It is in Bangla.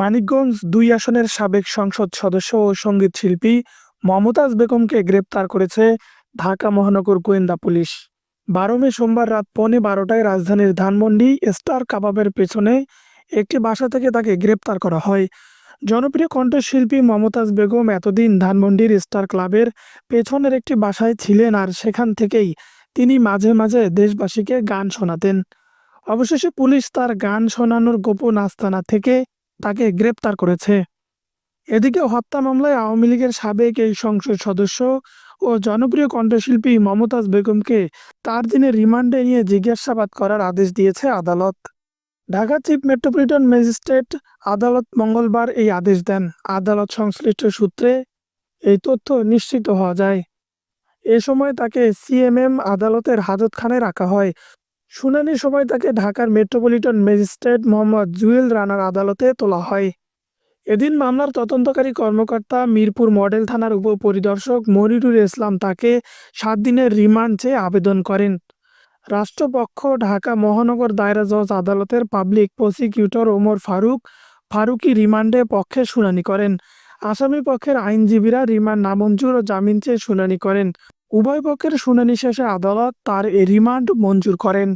মানিকগঞ্জ দুই আসনের সাবেক সংসদ সদস্য ও সংগীত শিল্পী মমতাজ বেগমকে গ্রেপ্তার করেছে ঢাকা মহানগর গোয়েন্দা পুলিশ। বারো মে সোমবার রাত পৌনে বারোটায় রাজধানীর ধানমন্ডি স্টার কাবাবের পেছনে একটি বাসা থেকে তাকে গ্রেপ্তার করা হয়। জনপ্রিয় কণ্ঠশিল্পী মমতাজ বেগম এতদিন ধানমন্ডির স্টার ক্লাবের পেছনের একটি বাসায় ছিলেন আর সেখান থেকেই তিনি মাঝে মাঝে দেশবাসীকে গান শোনাতেন। অবশেষে পুলিশ তার গান শোনানোর গোপন আস্তানা থেকে তাকে গ্রেপ্তার করেছে। এদিকে হত্যা মামলায় আওয়ামী লীগের সাবেক এই সংসদ সদস্য ও জনপ্রিয় কণ্ঠশিল্পী মমতাজ বেগমকে তার দিনে রিমান্ডে নিয়ে জিজ্ঞাসাবাদ করার আদেশ দিয়েছে আদালত। ঢাকা চিফ মেট্রোপলিটন ম্যাজিস্ট্রেট আদালত মঙ্গলবার এই আদেশ দেন। আদালত সংশ্লিষ্ট সূত্রে এই তথ্য নিশ্চিত হওয়া যায়। এ সময় তাকে সিএমএম আদালতের হাজতখানায় রাখা হয়। শুনানির সময় তাকে ঢাকার মেট্রোপলিটন ম্যাজিস্ট্রেট মোহাম্মদ জুয়েল রানার আদালতে তোলা হয়। এদিন মামলার তদন্তকারী কর্মকর্তা মিরপুর মডেল থানার উপপরিদর্শক মনিরুল ইসলাম তাকে সাত দিনের রিমান্ড চেয়ে আবেদন করেন। রাষ্ট্রপক্ষ ঢাকা মহানগর দায়রা জজ আদালতের পাবলিক প্রসিকিউটর ওমর ফারুক ফারুকি রিমান্ডে পক্ষে শুনানি করেন। আসামি পক্ষের আইনজীবীরা রিমান্ড নামঞ্জুর ও জামিন চেয়ে শুনানি করেন। উভয় পক্ষের শুনানি শেষে আদালত তার এ রিমান্ড মঞ্জুর করেন।